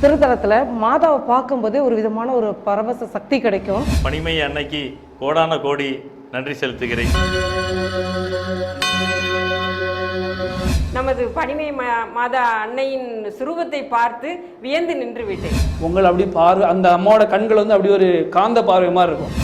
திருத்தலத்தில் மாதாவை பார்க்கும்போதே ஒரு விதமான ஒரு பரவச சக்தி கிடைக்கும். பனிமை அன்னைக்கு கோடான கோடி நன்றி செலுத்துகிறேன். நமது பனிமை மாதா அன்னையின் சுரூபத்தை பார்த்து வியந்து நின்று விட்டேன். உங்களை அப்படி பார்வை அந்த அம்மாவோட கண்கள் வந்து அப்படி ஒரு காந்த பார்வை மாதிரி இருக்கும்.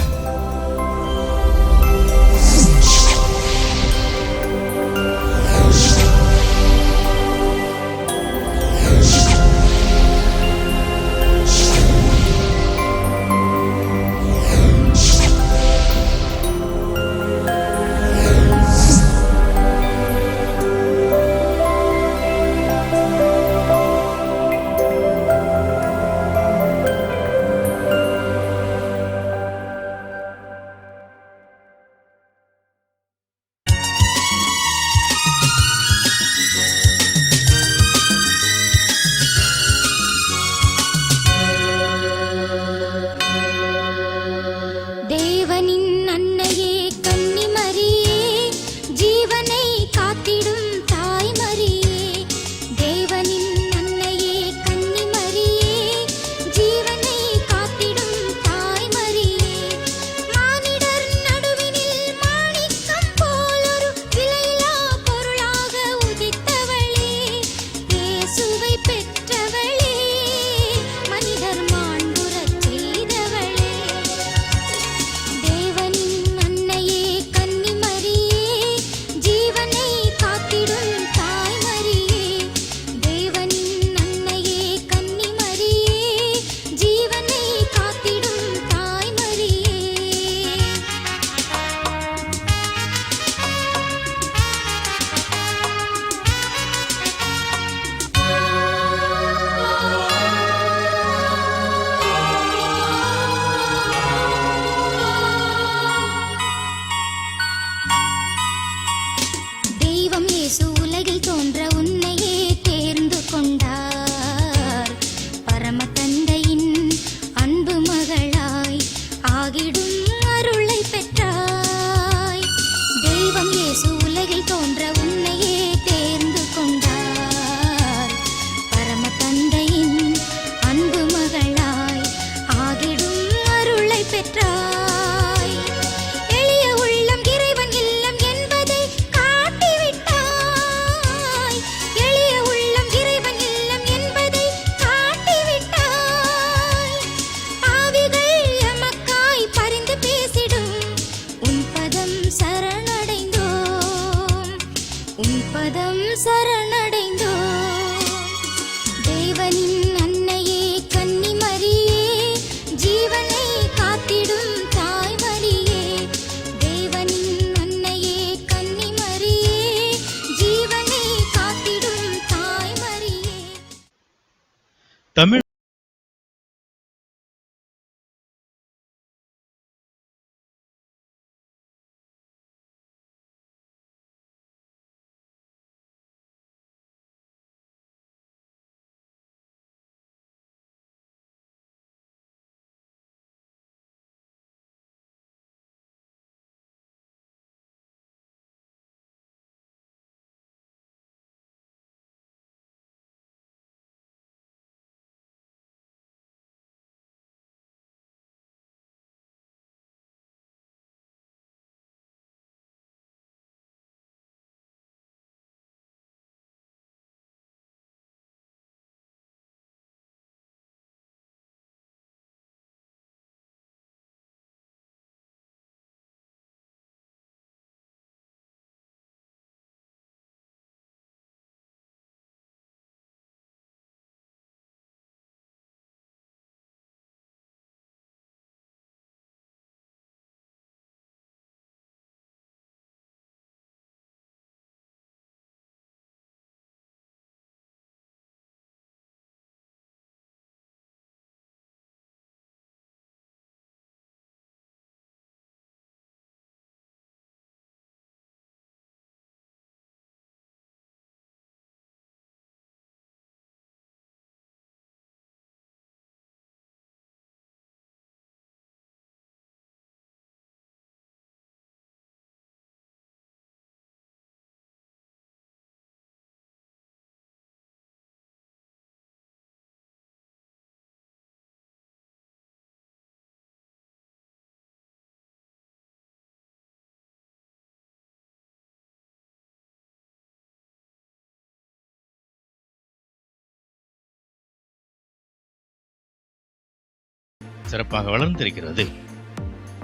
சிறப்பாக வளர்ந்திருக்கிறது.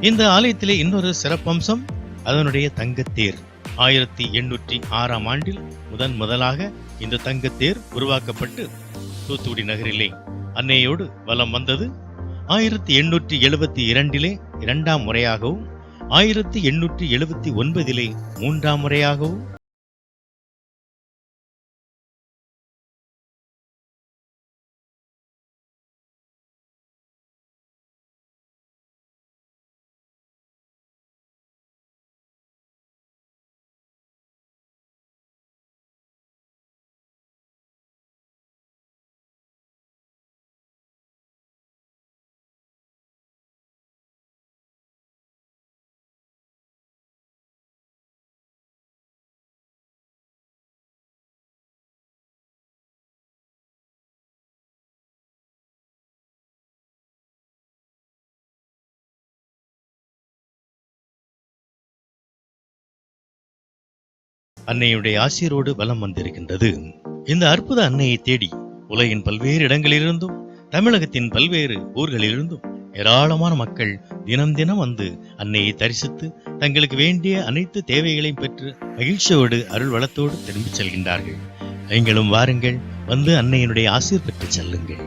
இந்த ஆலயத்திலே இன்னொரு சிறப்பம்சம் அதனுடைய தங்கத்தேர். ஆயிரத்தி எண்ணூற்றி ஆறாம் ஆண்டில் முதன் முதலாக இந்த தங்கத்தேர் உருவாக்கப்பட்டு தூத்துக்குடி நகரிலே அன்னையோடு வலம் வந்தது. ஆயிரத்தி எண்ணூற்றி எழுபத்தி இரண்டிலே இரண்டாம் முறையாகவும் ஆயிரத்தி எண்ணூற்றி எழுபத்தி ஒன்பதிலே மூன்றாம் முறையாகவும் அன்னையுடைய ஆசிரியரோடு வலம் வந்திருக்கின்றது. இந்த அற்புத அன்னையை தேடி உலகின் பல்வேறு இடங்களிலிருந்தும் தமிழகத்தின் பல்வேறு ஊர்களிலிருந்தும் ஏராளமான மக்கள் தினம் தினம் வந்து அன்னையை தரிசித்து தங்களுக்கு வேண்டிய அனைத்து தேவைகளையும் பெற்று மகிழ்ச்சியோடு அருள் வளத்தோடு திரும்பிச் செல்கின்றார்கள். நீங்களும் வாருங்கள் வந்து அன்னையினுடைய ஆசீர் பெற்று செல்லுங்கள்.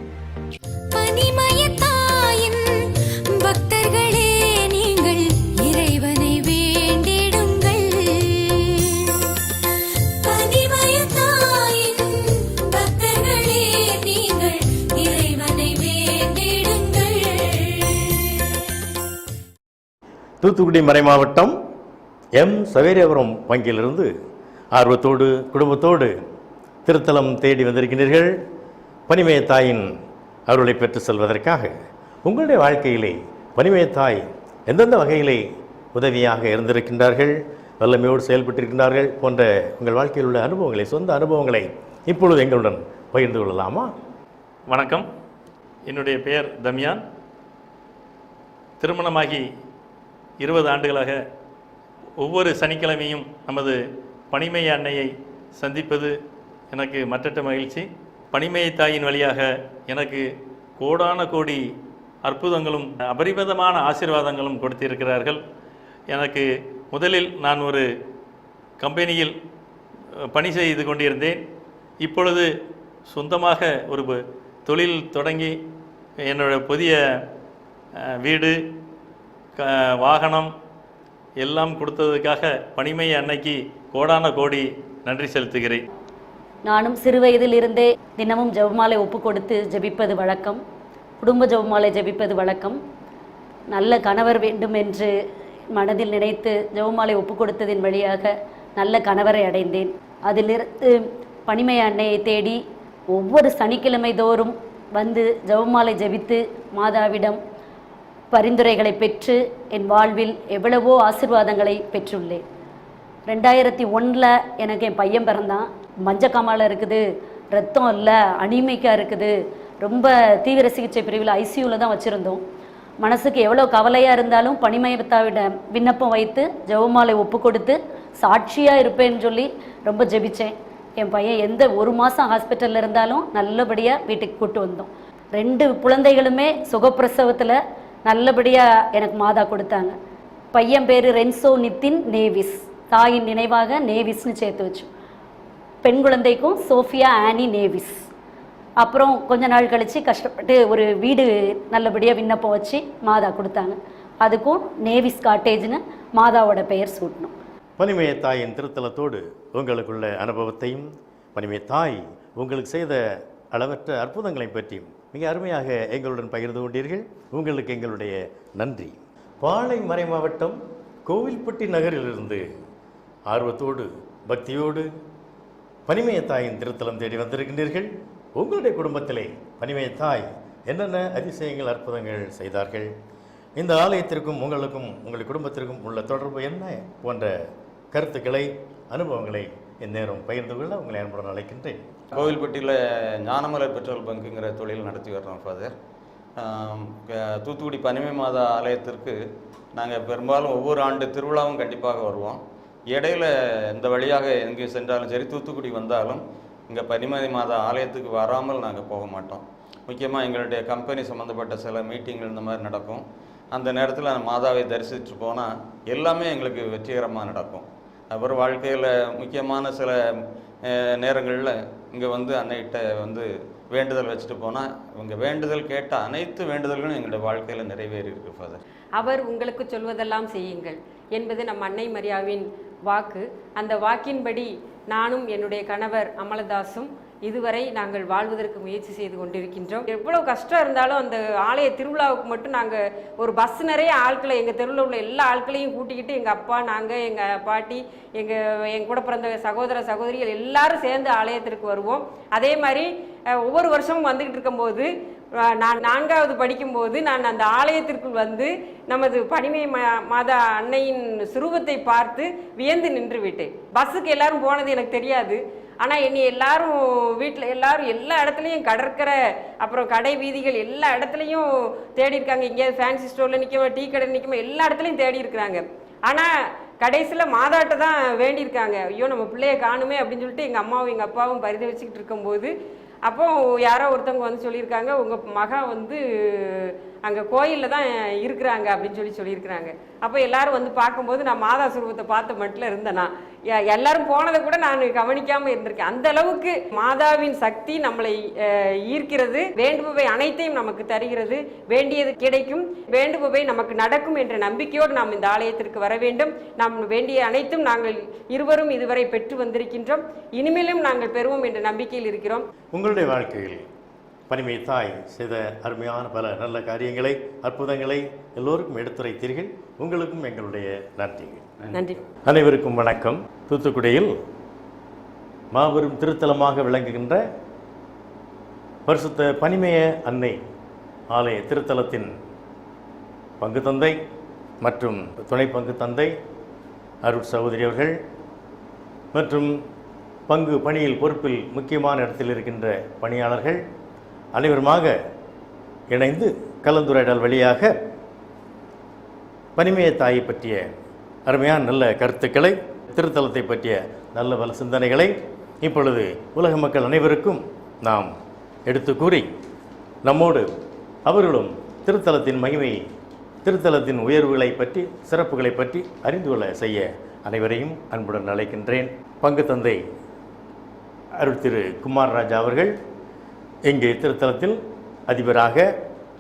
தூத்துக்குடி மறை மாவட்டம் எம். சவேரியாபுரம் வங்கியிலிருந்து ஆர்வத்தோடு குடும்பத்தோடு திருத்தலம் தேடி வந்திருக்கிறீர்கள். பனிமய தாயின் அருளை பெற்று செல்வதற்காக உங்களுடைய வாழ்க்கையிலே பனிமய தாய் எந்தெந்த வகையிலே உதவியாக இருந்திருக்கின்றார்கள் வல்லமையோடு செயல்பட்டிருக்கின்றார்கள் போன்ற உங்கள் வாழ்க்கையில் உள்ள அனுபவங்களை சொந்த அனுபவங்களை இப்பொழுது எங்களுடன் பகிர்ந்து கொள்ளலாமா? வணக்கம். என்னுடைய பெயர் தம்யான். திருமணமாகி இருபது ஆண்டுகளாக ஒவ்வொரு சனிக்கிழமையும் நமது பனிமய அன்னையை சந்திப்பது எனக்கு மற்றற்ற மகிழ்ச்சி. பனிமய தாயின் வழியாக எனக்கு கோடான கோடி அற்புதங்களும் அபரிமிதமான ஆசீர்வாதங்களும் கொடுத்திருக்கிறார்கள். எனக்கு முதலில் நான் ஒரு கம்பெனியில் பணி செய்து கொண்டிருந்தேன். இப்பொழுது சொந்தமாக ஒரு தொழில் தொடங்கி என்னோட புதிய வீடு க வாகனம் எல்லாம் கொடுத்ததுக்காக பணிமை அன்னைக்கு கோடான கோடி நன்றி செலுத்துகிறேன். நானும் சிறுவயதிலிருந்தே தினமும் ஜெபமாலை ஒப்பு கொடுத்து ஜெபிப்பது வழக்கம். குடும்ப ஜெபமாலை ஜெபிப்பது வழக்கம். நல்ல கணவர் வேண்டும் என்று மனதில் நினைத்து ஜெபமாலை ஒப்பு கொடுத்ததின் வழியாக நல்ல கணவரை அடைந்தேன். அதிலிருந்து பனிமை அன்னையை தேடி ஒவ்வொரு சனிக்கிழமை தோறும் வந்து ஜெபமாலை ஜெபித்து மாதாவிடம் பரிந்துரைகளை பெற்று என் வாழ்வில் எவ்வளவோ ஆசீர்வாதங்களை பெற்றுள்ளேன். ரெண்டாயிரத்தி ஒன்றில் எனக்கு என் பையன் பிறந்தான். மஞ்சக்காமால இருக்குது ரத்தம் இல்லை அனிமைக்காக இருக்குது. ரொம்ப தீவிர சிகிச்சை பிரிவில் ஐசியூவில் தான் வச்சுருந்தோம். மனசுக்கு எவ்வளோ கவலையாக இருந்தாலும் பணிமயத்தாவிடம் விண்ணப்பம் வைத்து ஜெபமாலை ஒப்பு கொடுத்து சாட்சியாக இருப்பேன்னு சொல்லி ரொம்ப ஜெபித்தேன் என் பையன் எந்த ஒரு மாதம் ஹாஸ்பிட்டலில் இருந்தாலும் நல்லபடியாக வீட்டுக்கு கூட்டு வந்தோம் ரெண்டு குழந்தைகளுமே சுகப்பிரசவத்தில் நல்லபடியாக எனக்கு மாதா கொடுத்தாங்க. பையன் பேர் ரென்சோ நித்தின் நேவிஸ். தாயின் நினைவாக நேவிஸ்னு சேர்த்து வச்சோம் பெண் குழந்தைக்கும் சோஃபியா ஆனி நேவிஸ். அப்புறம் கொஞ்ச நாள் கழித்து கஷ்டப்பட்டு ஒரு வீடு நல்லபடியாக விண்ணப்பம் வச்சு மாதா கொடுத்தாங்க. அதுக்கும் நேவிஸ் காட்டேஜ்னு மாதாவோட பெயர் சூட்டணும். பனிமய தாயின் திருத்தலத்தோடு உங்களுக்குள்ள அனுபவத்தையும் பனிமய தாய் உங்களுக்கு செய்த அளவற்ற அற்புதங்களை பற்றியும் மிக அருமையாக எங்களுடன் பகிர்ந்து கொண்டீர்கள். உங்களுக்கு எங்களுடைய நன்றி. பாளை மறை மாவட்டம் கோவில்பட்டி நகரிலிருந்து ஆர்வத்தோடு பக்தியோடு பனிமய திருத்தலம் தேடி வந்திருக்கின்றீர்கள். உங்களுடைய குடும்பத்திலே பனிமய என்னென்ன அதிசயங்கள் அற்புதங்கள் செய்தார்கள்? இந்த ஆலயத்திற்கும் உங்களுக்கும் உங்கள் குடும்பத்திற்கும் உள்ள தொடர்பு என்ன? போன்ற கருத்துக்களை அனுபவங்களை இந்நேரம் பகிர்ந்து கொள்ள உங்களை அன்புடன் அழைக்கின்றேன். கோவில்பட்டியில் ஞானமலை பெட்ரோல் பங்குங்கிற தொழில் நடத்தி வர்றோம் ஃபாதர். தூத்துக்குடி பனிமை மாதா ஆலயத்திற்கு நாங்கள் பெரும்பாலும் ஒவ்வொரு ஆண்டு திருவிழாவும் கண்டிப்பாக வருவோம். இடையில இந்த வழியாக எங்கே சென்றாலும் சரி தூத்துக்குடி வந்தாலும் இங்கே பனிமதி மாதா ஆலயத்துக்கு வராமல் நாங்கள் போக மாட்டோம். முக்கியமாக எங்களுடைய கம்பெனி சம்மந்தப்பட்ட சில மீட்டிங்கள் இந்த மாதிரி நடக்கும். அந்த நேரத்தில் மாதாவை தரிசித்து போனால் எல்லாமே எங்களுக்கு வெற்றிகரமாக நடக்கும். அப்புறம் வாழ்க்கையில் முக்கியமான சில நேரங்களில் இங்கே வந்து அன்னைகிட்ட வந்து வேண்டுதல் வச்சுட்டு போனால் இவங்க வேண்டுதல் கேட்ட அனைத்து வேண்டுதல்களும் எங்களுடைய வாழ்க்கையில் நிறைவேறி இருக்கு ஃபாதர் அவர் உங்களுக்கு சொல்வதெல்லாம் செய்யுங்கள் என்பது நம் அன்னை மரியாவின் வாக்கு. அந்த வாக்கின்படி நானும் என்னுடைய கணவர் அமலதாசும் இதுவரை நாங்கள் வாழ்வதற்கு முயற்சி செய்து கொண்டிருக்கின்றோம். எவ்வளவு கஷ்டம் இருந்தாலும் அந்த ஆலய திருவிழாவுக்கு மட்டும் நாங்கள் ஒரு பஸ் நிறைய ஆட்களை எங்கள் தெருவில் உள்ள எல்லா ஆட்களையும் கூட்டிக்கிட்டு எங்கள் அப்பா நாங்கள் எங்கள் பாட்டி எங்கள் என் கூட பிறந்த சகோதர சகோதரிகள் எல்லாரும் சேர்ந்து ஆலயத்திற்கு வருவோம். அதே மாதிரி ஒவ்வொரு வருஷமும் வந்துக்கிட்டு இருக்கும்போது நான் நான்காவது படிக்கும்போது நான் அந்த ஆலயத்திற்குள் வந்து நமது பனிமை மா- மாதா அன்னையின் சுரூபத்தை பார்த்து வியந்து நின்று விட்டேன். பஸ்ஸுக்கு எல்லாரும் போனது எனக்கு தெரியாது. ஆனால் என்னை எல்லாரும் வீட்டில் எல்லாரும் எல்லா இடத்துலையும் கடற்கரை அப்புறம் கடை வீதிகள் எல்லா இடத்துலையும் தேடி இருக்காங்க. எங்கேயாவது ஃபேன்சி ஸ்டோரில் நிற்கமா டீ கடை நிற்கமா எல்லா இடத்துலையும் தேடி இருக்கிறாங்க. ஆனால் கடைசியில் மாதாட்ட தான் வேண்டியிருக்காங்க. ஐயோ நம்ம பிள்ளைய காணுமே அப்படின்னு சொல்லிட்டு எங்கள் அம்மாவும் எங்கள் அப்பாவும் பரிதவிச்சுக்கிட்டு இருக்கும்போது அப்போ யாரோ ஒருத்தவங்க வந்து சொல்லியிருக்காங்க. உங்கள் மகா வந்து அங்கே கோயிலில் தான் இருக்கிறாங்க அப்படின்னு சொல்லி சொல்லியிருக்கிறாங்க. அப்போ எல்லாரும் வந்து பார்க்கும்போது நான் மாதா சுரூபத்தை பார்த்த மட்டும் இருந்தேனா எல்லாரும் போனதை கூட நான் கவனிக்காமல் இருந்திருக்கேன். அந்த அளவுக்கு மாதாவின் சக்தி நம்மளை ஈர்க்கிறது வேண்டுபவை அனைத்தையும் நமக்கு தருகிறது. வேண்டியது கிடைக்கும். வேண்டுபவை நமக்கு நடக்கும் என்ற நம்பிக்கையோடு நாம் இந்த ஆலயத்திற்கு வர வேண்டும். நாம் வேண்டிய அனைத்தும் நாங்கள் இருவரும் இதுவரை பெற்று வந்திருக்கின்றோம். இனிமேலும் நாங்கள் பெறுவோம் என்ற நம்பிக்கையில் இருக்கிறோம். உங்களுடைய வாழ்க்கையில் பனிமை தாய் செய்த அருமையான பல நல்ல காரியங்களை அற்புதங்களை எல்லோருக்கும் எடுத்துரைத்தீர்கள். உங்களுக்கும் எங்களுடைய நன்றிகள். நன்றி. அனைவருக்கும் வணக்கம். தூத்துக்குடியில் மாபெரும் திருத்தலமாக விளங்குகின்ற பரிசுத்த பனிமய அன்னை ஆலய திருத்தலத்தின் பங்கு தந்தை மற்றும் துணை பங்கு தந்தை அருட் சகோதரி அவர்கள் மற்றும் பங்கு பணியில் பொறுப்பில் முக்கியமான இடத்தில் இருக்கின்ற பணியாளர்கள் அனைவருமாக இணைந்து கலந்துரையாடல் வழியாக பனிமய தாயை பற்றிய அருமையான நல்ல கருத்துக்களை திருத்தலத்தை பற்றிய நல்ல பல சிந்தனைகளை இப்பொழுது உலக மக்கள் அனைவருக்கும் நாம் எடுத்து கூறி நம்மோடு அவர்களும் திருத்தலத்தின் மகிமை திருத்தலத்தின் உயர்வுகளை பற்றி சிறப்புகளை பற்றி அறிந்து கொள்ள செய்ய அனைவரையும் அன்புடன் அழைக்கின்றேன். பங்கு தந்தை அருள் திரு குமார் ராஜா அவர்கள் இங்கு திருத்தலத்தில் அதிபராக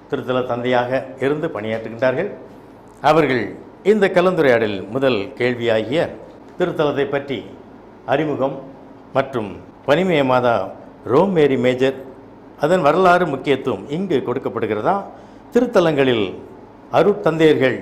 திருத்தல தந்தையாக இருந்து பணியாற்றுகின்றார்கள். அவர்கள் இந்த கலந்துரையாடலில் முதல் கேள்வியாகிய திருத்தலத்தை பற்றி அறிமுகம் மற்றும் பனிமய மாதா ரோம் மேரி மேஜர் அதன் வரலாறு முக்கியத்துவம் இங்கு கொடுக்கப்படுகிறதா? திருத்தலங்களில் அருட்தந்தையர்கள்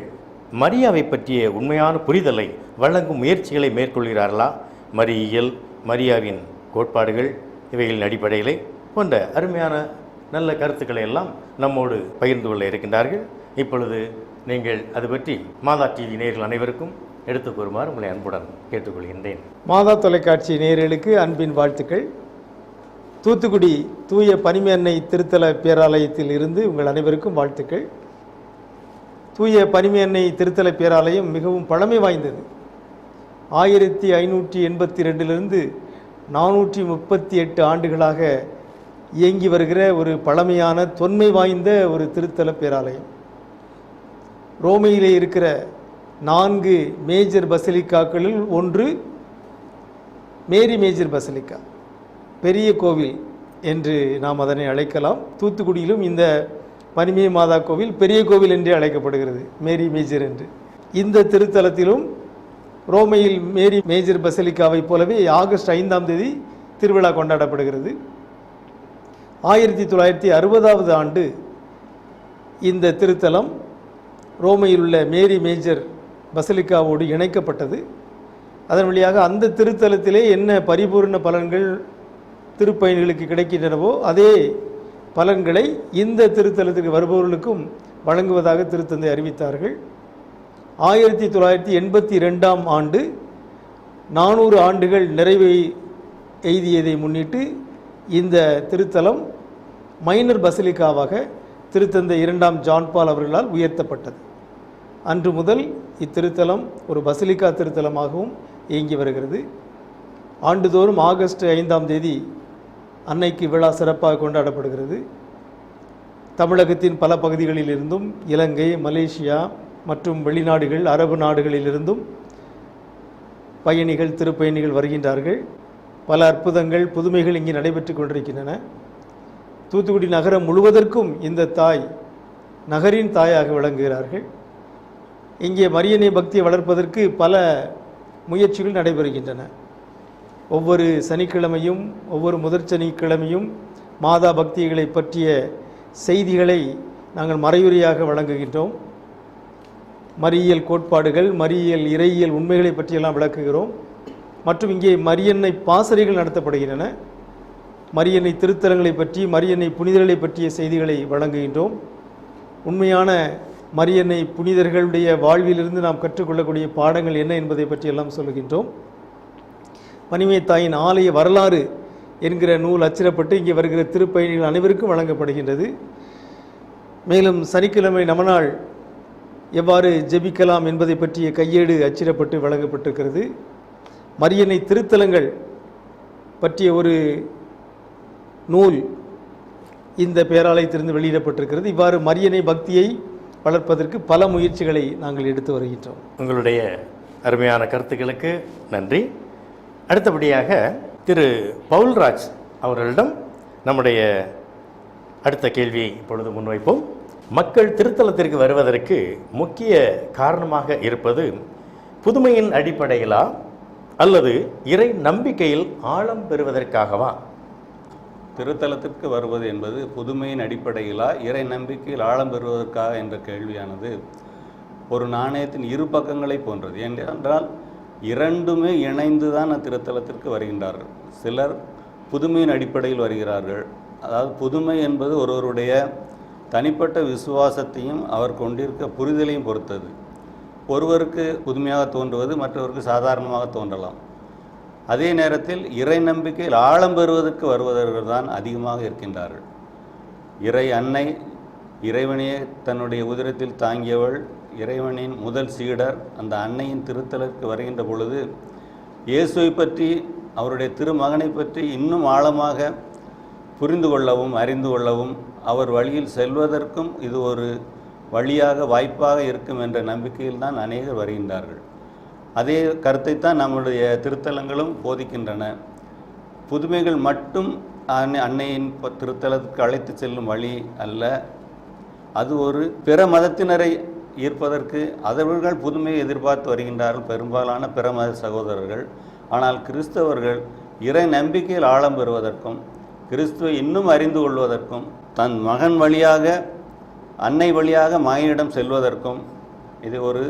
மரியாவை பற்றிய உண்மையான புரிதலை வழங்கும் முயற்சிகளை மேற்கொள்கிறார்களா? மரியியல் மரியாவின் கோட்பாடுகள் இவைகளின் அடிப்படையிலே போன்ற அருமையான நல்ல கருத்துக்களை எல்லாம் நம்மோடு பகிர்ந்து கொள்ள இருக்கின்றார்கள். இப்பொழுது நீங்கள் அது பற்றி மாதா டிவி நேர்கள் அனைவருக்கும் எடுத்துக் கூறுமாறு உங்களை அன்புடன் கேட்டுக்கொள்கின்றேன். மாதா தொலைக்காட்சி நேர்களுக்கு அன்பின் வாழ்த்துக்கள். தூத்துக்குடி தூய பனிமேன்னை திருத்தல பேராலயத்தில் இருந்து உங்கள் அனைவருக்கும் வாழ்த்துக்கள். தூய பனிமேன்னை திருத்தல பேராலயம் மிகவும் பழமை வாய்ந்தது. ஆயிரத்தி ஐநூற்றி எண்பத்தி ரெண்டிலிருந்து நானூற்றி முப்பத்தி எட்டு ஆண்டுகளாக இயங்கி வருகிற ஒரு பழமையான தொன்மை வாய்ந்த ஒரு திருத்தல பேராலயம். ரோமையிலே இருக்கிற நான்கு மேஜர் பசலிக்காக்களில் ஒன்று மேரி மேஜர் பசலிக்கா. பெரிய கோவில் என்று நாம் அதனை அழைக்கலாம். தூத்துக்குடியிலும் இந்த பனிமே மாதா கோவில் பெரிய கோவில் என்றே அழைக்கப்படுகிறது மேரி மேஜர் என்று. இந்த திருத்தலத்திலும் ரோமையில் மேரி மேஜர் பசலிக்காவைப் போலவே ஆகஸ்ட் ஐந்தாம் தேதி திருவிழா கொண்டாடப்படுகிறது. ஆயிரத்தி தொள்ளாயிரத்தி அறுபதாவது ஆண்டு இந்த திருத்தலம் ரோமையில் உள்ள மேரி மேஜர் பசலிக்காவோடு இணைக்கப்பட்டது. அதன் வழியாக அந்த திருத்தலத்திலே என்ன பரிபூர்ண பலன்கள் திருப்பயணிகளுக்கு கிடைக்கின்றனவோ அதே பலன்களை இந்த திருத்தலத்திற்கு வருபவர்களுக்கும் வழங்குவதாக திருத்தந்தை அறிவித்தார்கள். ஆயிரத்தி தொள்ளாயிரத்தி எண்பத்தி ரெண்டாம் ஆண்டு நானூறு ஆண்டுகள் நிறைவை எய்தியதை முன்னிட்டு இந்த திருத்தலம் மைனர் பசிலிக்காவாக திருத்தந்தை இரண்டாம் ஜான்பால் அவர்களால் உயர்த்தப்பட்டது. அன்று முதல் இத்திருத்தலம் ஒரு பசிலிக்கா திருத்தலமாகவும் இயங்கி வருகிறது. ஆண்டுதோறும் ஆகஸ்ட் ஐந்தாம் தேதி அன்னைக்கு விழா சிறப்பாக கொண்டாடப்படுகிறது. தமிழகத்தின் பல பகுதிகளிலிருந்தும் இலங்கை மலேசியா மற்றும் வெளிநாடுகள் அரபு நாடுகளிலிருந்தும் பயணிகள் திருப்பயணிகள் வருகின்றார்கள். பல அற்புதங்கள் புதுமைகள் இங்கே நடைபெற்று கொண்டிருக்கின்றன. தூத்துக்குடி நகரம் முழுவதற்கும் இந்த தாய் நகரின் தாயாக விளங்குகிறார்கள். இங்கே மரியனை பக்தியை வளர்ப்பதற்கு பல முயற்சிகள் நடைபெறுகின்றன. ஒவ்வொரு சனிக்கிழமையும் ஒவ்வொரு முதற் சனிக்கிழமையும் மாதா பக்திகளை பற்றிய செய்திகளை நாங்கள் மறையுறையாக வழங்குகின்றோம். மறியியல் கோட்பாடுகள் மறியியல் இறையியல் உண்மைகளை பற்றியெல்லாம் விளக்குகிறோம். மற்றும் இங்கே மரியன்னை பாசறைகள் நடத்தப்படுகின்றன. மரியன்னை திருத்தலங்களை பற்றி மரியன்னை புனிதர்களை பற்றிய செய்திகளை வழங்குகின்றோம். உண்மையான மரியன்னை புனிதர்களுடைய வாழ்விலிருந்து நாம் கற்றுக்கொள்ளக்கூடிய பாடங்கள் என்ன என்பதை பற்றியெல்லாம் சொல்லுகின்றோம். பனிமை தாயின் ஆலய வரலாறு என்கிற நூல் அச்சிடப்பட்டு இங்கே வருகிற திருப்பயணிகள் அனைவருக்கும் வழங்கப்படுகின்றது. மேலும் சனிக்கிழமை நமநாள் எவ்வாறு ஜெபிக்கலாம் என்பதை பற்றிய கையேடு அச்சிடப்பட்டு வழங்கப்பட்டிருக்கிறது. மரியனை திருத்தலங்கள் பற்றிய ஒரு நூல் இந்த பேராலயத்திலிருந்து வெளியிடப்பட்டிருக்கிறது. இவ்வாறு மரியனை பக்தியை வளர்ப்பதற்கு பல முயற்சிகளை நாங்கள் எடுத்து வருகின்றோம். உங்களுடைய அருமையான கருத்துக்களுக்கு நன்றி. அடுத்தபடியாக திரு பவுல்ராஜ் அவர்களிடம் நம்முடைய அடுத்த கேள்வியை இப்பொழுது முன்வைப்போம். மக்கள் திருத்தலத்திற்கு வருவதற்கு முக்கிய காரணமாக இருப்பது புதுமையின் அடிப்படையிலா அல்லது இறை நம்பிக்கையில் ஆழம் பெறுவதற்காகவா? திருத்தலத்திற்கு வருவது என்பது புதுமையின் அடிப்படையிலா இறை நம்பிக்கையில் ஆழம் பெறுவதற்காக என்ற கேள்வியானது ஒரு நாணயத்தின் இரு பக்கங்களை போன்றது. ஏனென்றால் இரண்டுமே இணைந்து தான் திருத்தலத்திற்கு வருகின்றார்கள். சிலர் புதுமையின் அடிப்படையில் வருகிறார்கள். அதாவது புதுமை என்பது ஒருவருடைய தனிப்பட்ட விசுவாசத்தையும் அவர் கொண்டிருக்க புரிதலையும் பொறுத்தது. ஒருவருக்கு புதுமையாக தோன்றுவது மற்றவருக்கு சாதாரணமாக தோன்றலாம். அதே நேரத்தில் இறை நம்பிக்கையில் ஆழம் பெறுவதற்கு வருவதர்கள் தான் அதிகமாக இருக்கின்றார்கள். இறை அன்னை இறைவனையே தன்னுடைய உதிரத்தில் தாங்கியவள் இறைவனின் முதல் சீடர் அந்த அன்னையின் திருத்தலுக்கு வருகின்ற பொழுது இயேசுவை பற்றி அவருடைய திருமகனை பற்றி இன்னும் ஆழமாக புரிந்து கொள்ளவும் அறிந்து கொள்ளவும் அவர் வழியில் செல்வதற்கும் இது ஒரு வழியாக வாய்ப்பாக இருக்கும் என்ற நம்பிக்கையில் தான் அநேகர் வருகின்றார்கள். அதே கருத்தைத்தான் நம்முடைய திருத்தலங்களும் போதிக்கின்றன. புதுமைகள் மட்டும் அன்னை அன்னையின் திருத்தலத்துக்கு அழைத்து செல்லும் வழி அல்ல. அது ஒரு பிற மதத்தினரை ஈர்ப்பதற்கு அவர்கள் புதுமையை எதிர்பார்த்து வருகின்றார்கள் பெரும்பாலான பிற மத சகோதரர்கள். ஆனால் கிறிஸ்தவர்கள் இறை நம்பிக்கையில் ஆழம் பெறுவதற்கும் கிறிஸ்துவை இன்னும் அறிந்து கொள்வதற்கும் தன் மகன் வழியாக அன்னை வழியாக மகனிடம் செல்வதற்கும் இது ஒரு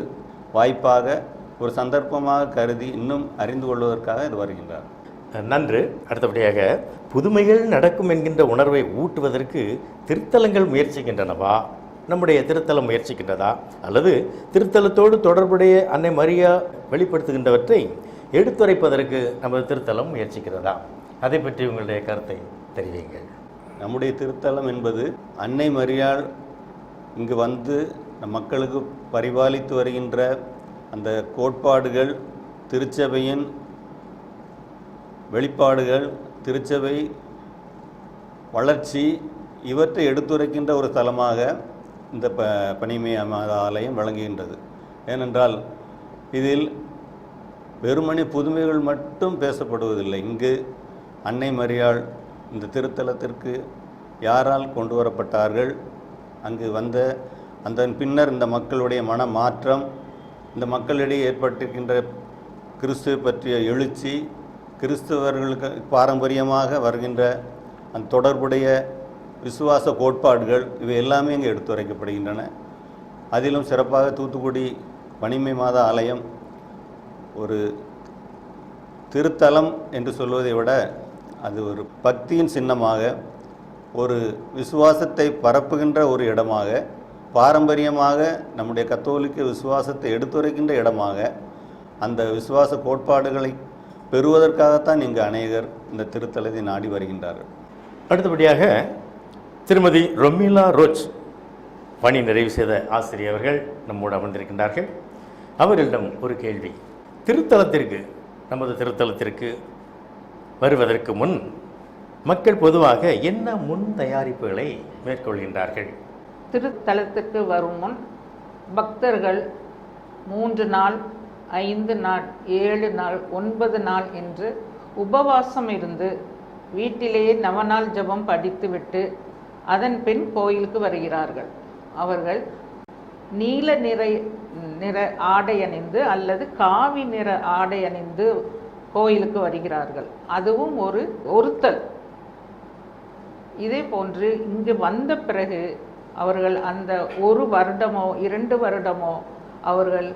வாய்ப்பாக ஒரு சந்தர்ப்பமாக கருதி இன்னும் அறிந்து கொள்வதற்காக இது வருகின்றார். நன்று. அடுத்தபடியாக புதுமைகள் நடக்கும் என்கின்ற உணர்வை ஊட்டுவதற்கு திருத்தலங்கள் முயற்சிக்கின்றனவா? நம்முடைய திருத்தலம் முயற்சிக்கின்றதா? அல்லது திருத்தலத்தோடு தொடர்புடைய அன்னை மரியா வெளிப்படுத்துகின்றவற்றை எடுத்துரைப்பதற்கு நமது திருத்தலம் முயற்சிக்கிறதா? அதை பற்றி உங்களுடைய கருத்தை தெரிவிங்கள் நம்முடைய திருத்தலம் என்பது அன்னை மரியாள் இங்கு வந்து நம் மக்களுக்கு பரிபாலித்து வருகின்ற அந்த கோட்பாடுகள் திருச்சபையின் வெளிப்பாடுகள் திருச்சபை வளர்ச்சி இவற்றை எடுத்துரைக்கின்ற ஒரு தலமாக இந்த ப பனிமை ஆலயம் வழங்குகின்றது ஏனென்றால் இதில் வெறுமனே புதுமைகள் மட்டும் பேசப்படுவதில்லை. இங்கு அன்னை மரியாள் இந்த திருத்தலத்திற்கு யாரால் கொண்டு வரப்பட்டார்கள்? அங்கு வந்த அந்த பின்னர் இந்த மக்களுடைய மன மாற்றம் இந்த மக்களிடையே ஏற்பட்டிருக்கின்ற கிறிஸ்துவை பற்றிய எழுச்சி கிறிஸ்துவர்களுக்கு பாரம்பரியமாக வருகின்ற அந்த தொடர்புடைய விசுவாச கோட்பாடுகள் இவை எல்லாமே இங்கே எடுத்துரைக்கப்படுகின்றன அதிலும் சிறப்பாக தூத்துக்குடி பனிமை மாத ஆலயம் ஒரு திருத்தலம் என்று சொல்வதை விட அது ஒரு பக்தியின் சின்னமாக ஒரு விசுவாசத்தை பரப்புகின்ற ஒரு இடமாக பாரம்பரியமாக நம்முடைய கத்தோலிக்க விசுவாசத்தை எடுத்துரைக்கின்ற இடமாக அந்த விசுவாச கோட்பாடுகளை பெறுவதற்காகத்தான் இங்கு அநேகர் இந்த திருத்தலத்தை நாடி வருகின்றார்கள். அடுத்தபடியாக திருமதி ரொமிலா ரோச் பணி நிறைவு செய்த ஆசிரியர்கள் நம்மோடு அமர்ந்திருக்கின்றார்கள். அவர்களிடம் ஒரு கேள்வி. திருத்தலத்திற்கு நமது திருத்தலத்திற்கு வருவதற்கு முன் மக்கள் பொதுவாக என்ன முன் தயாரிப்புகளை மேற்கொள்கின்றார்கள்? திருத்தலத்துக்கு வரும் முன் பக்தர்கள் மூன்று நாள் ஐந்து நாள் ஏழு நாள் ஒன்பது நாள் என்று உபவாசம் இருந்து வீட்டிலேயே நவநாள் ஜெபம் படித்துவிட்டு அதன் பின் கோயிலுக்கு வருகிறார்கள். அவர்கள் நீல நிற நிற ஆடை அணிந்து அல்லது காவி நிற ஆடை அணிந்து கோயிலுக்கு வருகிறார்கள். அதுவும் ஒரு ஒருத்தல். இதே போன்று இங்கு வந்த பிறகு அவர்கள் அந்த ஒரு வருடமோ இரண்டு வருடமோ அவர்கள்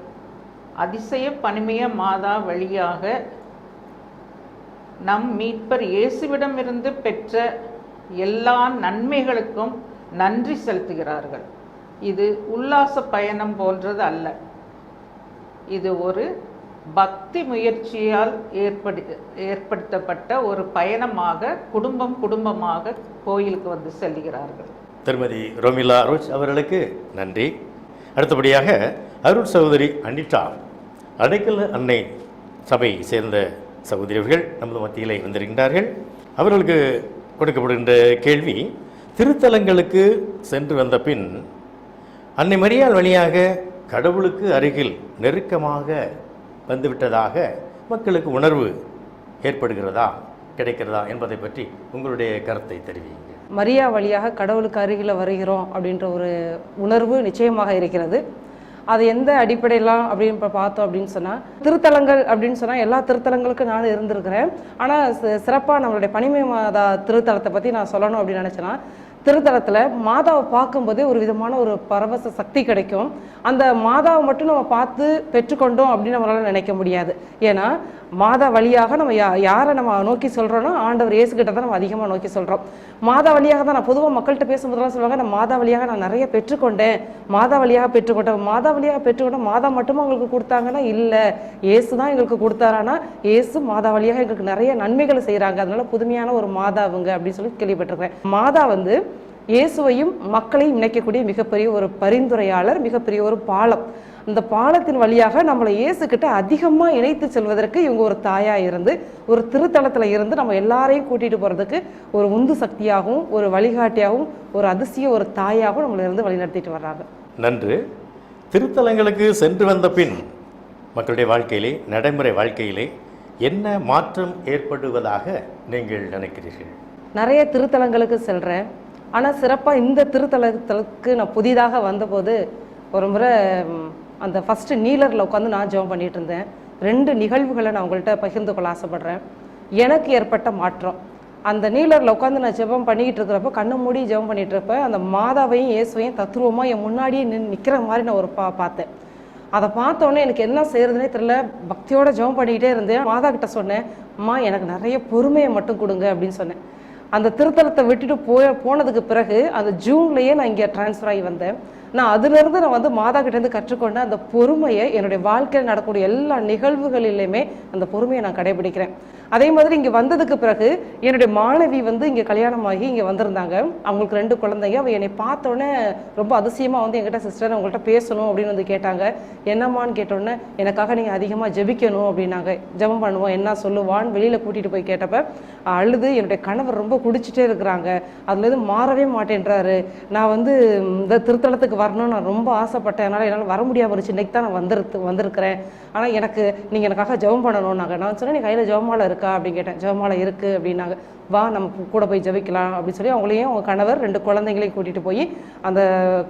அதிசய பனிமய மாதா வழியாக நம் மீட்பர் இயேசுவிடமிருந்து பெற்ற எல்லா நன்மைகளுக்கும் நன்றி செலுத்துகிறார்கள். இது உல்லாச பயணம் போன்றது அல்ல. இது ஒரு பக்தி முயற்சியால் ஏற்படு ஏற்படுத்தப்பட்ட ஒரு பயணமாக குடும்பம் குடும்பமாக கோயிலுக்கு வந்து செல்கிறார்கள். திருமதி ரோமிலா அருஷ் அவர்களுக்கு நன்றி. அடுத்தபடியாக அருள் சகோதரி அனிதா அடைக்கல அன்னை சபையை சேர்ந்த சகோதரியர்கள் நமது மத்தியிலே வந்திருக்கின்றார்கள். அவர்களுக்கு கொடுக்கப்படுகின்ற கேள்வி திருத்தலங்களுக்கு சென்று வந்த பின் அன்னை மரியாள் வழியாக கடவுளுக்கு அருகில் நெருக்கமாக வந்துவிட்டதாக மக்களுக்கு உணர்வு ஏற்படுகிறதா கிடைக்கிறதா என்பதை பற்றி உங்களுடைய கருத்தை தெரிவிங்க மரியா வழியாக கடவுளுக்கு அருகில் வருகிறோம் அப்படின்ற ஒரு உணர்வு நிச்சயமாக இருக்கிறது. அது எந்த அடிப்படையிலாம் அப்படின்னு இப்போ பார்த்தோம் அப்படின்னு சொன்னால் திருத்தலங்கள் அப்படின்னு சொன்னால் எல்லா திருத்தலங்களுக்கும் நானும் இருந்திருக்கிறேன். ஆனால் சிறப்பாக நம்மளுடைய பனிமை மாதா திருத்தலத்தை பற்றி நான் சொல்லணும் அப்படின்னு நினச்சேன்னா திருத்தலத்தில் மாதாவை பார்க்கும்போதே ஒரு விதமான ஒரு பரவச சக்தி கிடைக்கும். அந்த மாதாவை மட்டும் நம்ம பார்த்து பெற்றுக்கொண்டோம் அப்படின்னு நம்மளால் நினைக்க முடியாது. ஏன்னா மாதா வழியாக நம்ம யா யாரை நம்ம நோக்கி சொல்கிறோன்னா ஆண்டவர் இயேசு தான் நம்ம அதிகமாக நோக்கி சொல்கிறோம் மாதா வழியாக தான் நான் பொதுவாக மக்கள்கிட்ட பேசும்போதெல்லாம் சொல்லுவாங்க நான் மாதா வழியாக நான் நிறைய பெற்றுக்கொண்டேன். மாதா வழியாக பெற்றுக்கொண்டேன். மாதா வழியாக பெற்றுக்கொண்டேன் மாதா மட்டும் உங்களுக்கு கொடுத்தாங்கன்னா இல்லை. இயேசு தான் எங்களுக்கு கொடுத்தாரானா இயேசு மாதா வழியாக எங்களுக்கு நிறைய நன்மைகளை செய்கிறாங்க அதனால புதுமையான ஒரு மாதாவுங்க அப்படின்னு சொல்லி கேள்விப்பட்டிருக்கேன் மாதா வந்து இயேசுவையும் மக்களையும் இணைக்கக்கூடிய மிகப்பெரிய ஒரு பரிந்துரையாளர் மிகப்பெரிய ஒரு பாலம் இந்த பாலத்தின் வழியாக நம்மளை இயேசுக்கிட்ட அதிகமாக இணைத்து செல்வதற்கு இவங்க ஒரு தாயாக இருந்து ஒரு திருத்தலத்தில் இருந்து நம்ம எல்லாரையும் கூட்டிகிட்டு போகிறதுக்கு ஒரு உந்து சக்தியாகவும் ஒரு வழிகாட்டியாகவும் ஒரு அதிசய ஒரு தாயாகவும் நம்மளை இருந்து வழிநடத்திட்டு வர்றாங்க. நன்று. திருத்தலங்களுக்கு சென்று வந்த பின் மக்களுடைய வாழ்க்கையிலே நடைமுறை வாழ்க்கையிலே என்ன மாற்றம் ஏற்படுவதாக நீங்கள் நினைக்கிறீர்கள்? நிறைய திருத்தலங்களுக்கு செல்கிறேன் ஆனால் சிறப்பாக இந்த திருத்தலத்துக்கு நான் புதிதாக வந்தபோது ஒரு முறை அந்த ஃபஸ்ட்டு நீலரில் உட்காந்து நான் ஜெபம் பண்ணிட்டு இருந்தேன். ரெண்டு நிகழ்வுகளை நான் உங்கள்கிட்ட பகிர்ந்து கொள்ள ஆசைப்பட்றேன். எனக்கு ஏற்பட்ட மாற்றம். அந்த நீலரில் உட்காந்து நான் ஜெபம் பண்ணிக்கிட்டு இருக்கிறப்ப கண்ணை மூடி ஜெபம் பண்ணிகிட்டு இருப்ப அந்த மாதாவையும் இயேசுவையும் தத்ரூபமாக என் முன்னாடியே நின்று நிற்கிற மாதிரி நான் ஒரு பா பார்த்தேன். அதை பார்த்தோன்னே எனக்கு என்ன செய்கிறதுனே தெரில பக்தியோட ஜெபம் பண்ணிக்கிட்டே இருந்தேன். மாதா கிட்ட சொன்னேன் அம்மா எனக்கு நிறைய பொறுமையை மட்டும் கொடுங்க அப்படின்னு சொன்னேன். அந்த திருத்தலத்தை விட்டுட்டு போய போனதுக்கு பிறகு அந்த ஜூன்லேயே நான் இங்கே ட்ரான்ஸ்ஃபர் ஆகி வந்தேன். நான் அதுலேருந்து நான் வந்து மாதா கிட்டேருந்து கற்றுக்கொண்ட அந்த பொறுமையை என்னுடைய வாழ்க்கையில் நடக்கக்கூடிய எல்லா நிகழ்வுகளிலுமே அந்த பொறுமையை நான் கடைபிடிக்கிறேன். அதே மாதிரி இங்கே வந்ததுக்கு பிறகு என்னுடைய மாணவி வந்து இங்கே கல்யாணமாகி இங்கே வந்திருந்தாங்க. அவங்களுக்கு ரெண்டு குழந்தைங்க. அவள் என்னை பார்த்தோன்னே ரொம்ப அதிசயமாக வந்து எங்கிட்ட சிஸ்டர் உங்கள்கிட்ட பேசணும் அப்படின்னு வந்து கேட்டாங்க. என்னம்மான்னு கேட்டோடனே எனக்காக நீங்கள் அதிகமாக ஜெபிக்கணும் அப்படின்னாங்க. ஜெபம் பண்ணுவோம் என்ன சொல்லுவான்னு வெளியில் கூட்டிகிட்டு போய் கேட்டப்ப அழுது என்னுடைய கணவர் ரொம்ப குடிச்சிட்டே இருக்கிறாங்க. அதுலேருந்து மாறவே மாட்டேன்றாரு. நான் வந்து இந்த திருத்தலத்துக்கு வரணும்னு நான் ரொம்ப ஆசைப்பட்டேன். அதனால் என்னால் வர முடியாமல் இருந்துச்சு. இன்னைக்கு தான் நான் வந்துருக்கு வந்திருக்கிறேன். ஆனால் எனக்கு நீங்கள் எனக்காக ஜெபம் பண்ணணும்னாங்க. நான் சொன்னேன் நீ கையில் ஜெபமாலை இருக்கா அப்படின்னு கேட்டேன். ஜெபமாலை இருக்குது அப்படின்னாங்க. வா நம்ம கூட போய் ஜெபிக்கலாம் அப்படின்னு சொல்லி அவங்களையும் அவங்க கணவர் ரெண்டு குழந்தைங்களையும் கூட்டிகிட்டு போய் அந்த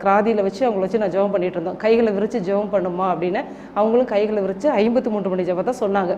கிராதியில் வச்சு அவங்கள வச்சு நான் ஜெபம் பண்ணிட்டு இருந்தோம். கைகளை விரித்து ஜெபம் பண்ணுமா அப்படின்னு அவங்களும் கைகளை விரித்து ஐம்பத்தி மூன்று மணி ஜெபத்தை சொன்னாங்க.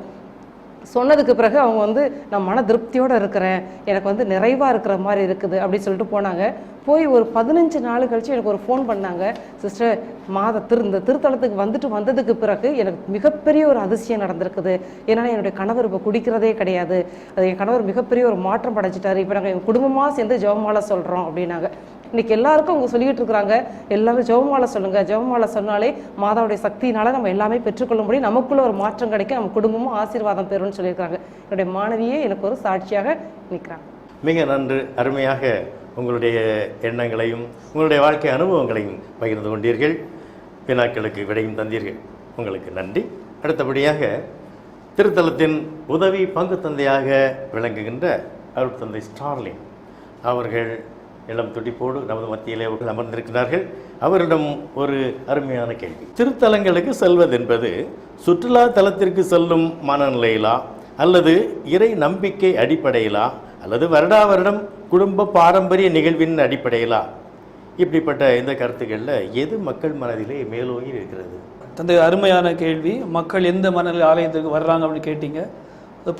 சொன்னதுக்கு பிறகு அவங்க வந்து நான் மன திருப்தியோடு இருக்கிறேன். எனக்கு வந்து நிறைவாக இருக்கிற மாதிரி இருக்குது. அப்படின்னு சொல்லிட்டு போனாங்க. போய் ஒரு பதினஞ்சு நாள் கழித்து எனக்கு ஒரு ஃபோன் பண்ணாங்க. சிஸ்டர் மாத திரு இந்த திருத்தலத்துக்கு வந்துட்டு வந்ததுக்கு பிறகு எனக்கு மிகப்பெரிய ஒரு அதிசயம் நடந்திருக்குது. ஏன்னா என்னுடைய கணவர் இப்போ குடிக்கிறதே கிடையாது. அது என் கணவர் மிகப்பெரிய ஒரு மாற்றம் படைச்சிட்டாரு. இப்போ நாங்கள் எங்கள் குடும்பமாக சேர்ந்து ஜெபமாலை சொல்கிறோம் அப்படின்னாங்க. இன்னைக்கு எல்லாருக்கும் அவங்க சொல்லிக்கிட்டு இருக்கிறாங்க. எல்லாரும் ஜெபமாலை சொல்லுங்க. ஜெபமாலை சொன்னாலே மாதாவுடைய சக்தியினால நம்ம எல்லாமே பெற்றுக்கொள்ள முடியும். நமக்குள்ள ஒரு மாற்றம் கிடைக்கும் நம்ம குடும்பமும் ஆசீர்வாதம் பெறும்னு சொல்லியிருக்காங்க என்னுடைய மாணவியே எனக்கு ஒரு சாட்சியாக நிற்கிறாங்க மிக நன்று. அருமையாக உங்களுடைய எண்ணங்களையும் உங்களுடைய வாழ்க்கை அனுபவங்களையும் பகிர்ந்து கொண்டீர்கள். வினாக்களுக்கு விடையும் தந்தீர்கள். உங்களுக்கு நன்றி. அடுத்தபடியாக திருத்தலத்தின் உதவி பங்கு தந்தையாக விளங்குகின்ற அருள் தந்தை அவர்கள் இளம் துடிப்போடு நமது மத்தியிலே அவர்கள் அமர்ந்திருக்கிறார்கள். அவரிடம் ஒரு அருமையான கேள்வி. திருத்தலங்களுக்கு செல்வதென்பது சுற்றுலா தலத்திற்கு செல்லும் மனநிலையிலா? அல்லது இறை நம்பிக்கை அடிப்படையிலா? அல்லது வருடா வருடம் குடும்ப பாரம்பரிய நிகழ்வின் அடிப்படையிலா? இப்படிப்பட்ட இந்த கருத்துக்களில் எது மக்கள் மனதிலே மேலோங்கி இருக்கிறது? தந்தை அருமையான கேள்வி. மக்கள் எந்த மனநிலை ஆலயத்துக்கு வர்றாங்க அப்படின்னு கேட்டீங்க.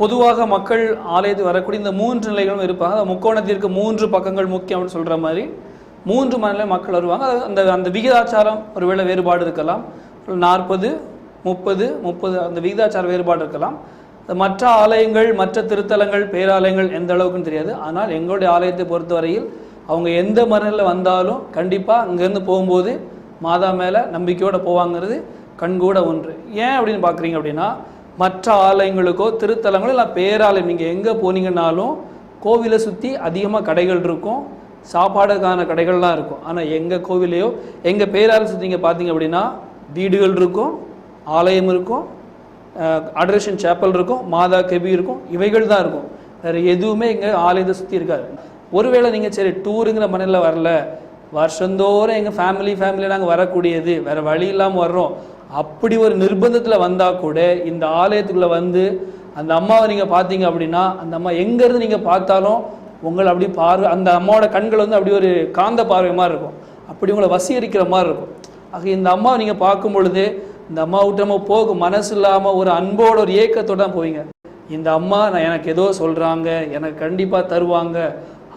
பொதுவாக மக்கள் ஆலயத்துக்கு வரக்கூடிய இந்த மூன்று நிலைகளும் இருப்பாங்க. முக்கோணத்திற்கு மூன்று பக்கங்கள் முக்கியம் அப்படின்னு சொல்கிற மாதிரி மூன்று மனநிலை மக்கள் வருவாங்க. அந்த அந்த விகிதாச்சாரம் ஒருவேளை வேறுபாடு இருக்கலாம். நாற்பது முப்பது முப்பது அந்த விகிதாச்சார வேறுபாடு இருக்கலாம். மற்ற ஆலயங்கள் மற்ற திருத்தலங்கள் பேராலயங்கள் எந்த அளவுக்குன்னு தெரியாது. ஆனால் எங்களுடைய ஆலயத்தை பொறுத்தவரையில் அவங்க எந்த மரணில் வந்தாலும் கண்டிப்பாக அங்கேருந்து போகும்போது மாதா மேலே நம்பிக்கையோடு போவாங்கிறது கண்கூட ஒன்று. ஏன் அப்படின்னு பார்க்குறீங்க அப்படின்னா மற்ற ஆலயங்களுக்கோ திருத்தலங்களோ இல்லை பேராலயம் நீங்கள் எங்கே போனீங்கன்னாலும் கோவிலை சுற்றி அதிகமாக கடைகள் இருக்கும். சாப்பாடுக்கான கடைகள்லாம் இருக்கும். ஆனால் எங்கள் கோவிலையோ எங்கள் பேராலயம் சுற்றி நீங்கள் பார்த்தீங்க அப்படின்னா வீடுகள் இருக்கும் ஆலயம் இருக்கும் அட்ரேஷன் சேப்பல் இருக்கும் மாதா கெபி இருக்கும் இவைகள் தான் இருக்கும். வேறு எதுவுமே இங்கே ஆலயத்தை சுற்றி இருக்காது. ஒருவேளை நீங்கள் சரி டூருங்கிற மனையில் வரல வருஷந்தோறும் எங்கள் ஃபேமிலி ஃபேமிலி நாங்கள் வரக்கூடியது வேறு வழி இல்லாமல் வர்றோம் அப்படி ஒரு நிர்பந்தத்தில் வந்தால் கூட இந்த ஆலயத்துக்குள்ளே வந்து அந்த அம்மாவை நீங்கள் பார்த்தீங்க அப்படின்னா அந்த அம்மா எங்கேருந்து நீங்கள் பார்த்தாலும் உங்களை அப்படி பார்வை அந்த அம்மாவோட கண்கள் வந்து அப்படி ஒரு காந்த பார்வை மாதிரி இருக்கும். அப்படி உங்களை வசீகரிக்கிற மாதிரி இருக்கும். ஆக இந்த அம்மாவை நீங்கள் பார்க்கும் பொழுது இந்த அம்மா விட்டு போகும் மனசு இல்லாமல் ஒரு அன்போட ஒரு ஏக்கத்தோட தான் போவீங்க. இந்த அம்மா நான் எனக்கு ஏதோ சொல்கிறாங்க எனக்கு கண்டிப்பாக தருவாங்க.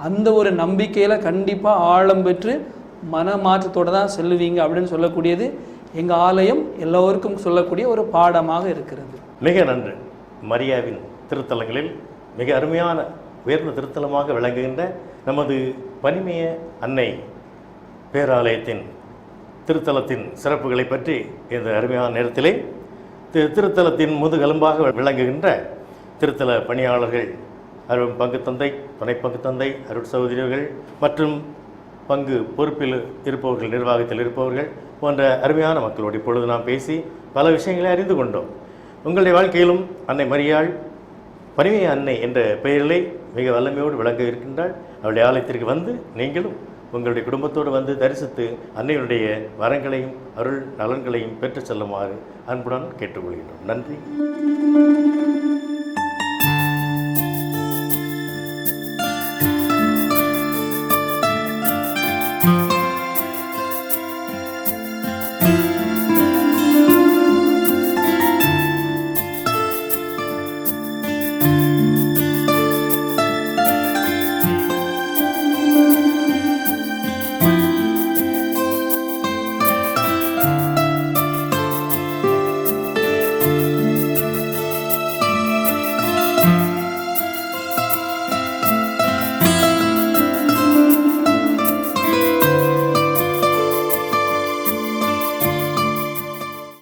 அந்த ஒரு நம்பிக்கையில் கண்டிப்பாக ஆழம் பெற்று மனமாற்றத்தோடு தான் செல்லுவீங்க அப்படின்னு சொல்லக்கூடியது எங்கள் ஆலயம் எல்லோருக்கும் சொல்லக்கூடிய ஒரு பாடமாக இருக்கிறது. மிக நன்று. மரியாவின் திருத்தலங்களில் மிக அருமையான உயர்ந்த திருத்தலமாக விளங்குகின்ற நமது பனிமய அன்னை பேராலயத்தின் திருத்தலத்தின் சிறப்புகளை பற்றி இந்த அருமையான நேரத்திலே தி- திருத்தலத்தின் முதுகெலும்பாக விளங்குகின்ற திருத்தல பணியாளர்கள் அருள் பங்கு தந்தை துணை பங்கு தந்தை அருள் சகோதரிகள் மற்றும் பங்கு பொறுப்பில் இருப்பவர்கள் நிர்வாகத்தில் இருப்பவர்கள் போன்ற அருமையான மக்களோடு இப்பொழுது நாம் பேசி பல விஷயங்களை அறிந்து கொண்டோம். உங்களுடைய வாழ்க்கையிலும் அன்னை மரியாள் பனிமை அன்னை என்ற பெயரிலே மிக வல்லமையோடு விளங்க இருக்கின்றாள். அவளுடைய ஆலயத்திற்கு வந்து நீங்களும் உங்களுடைய குடும்பத்தோடு வந்து தரிசித்து அன்னையுடைய வரங்களையும் அருள் நலன்களையும் பெற்றுச் செல்லுமாறு அன்புடன் கேட்டுக்கொள்கின்றோம். நன்றி.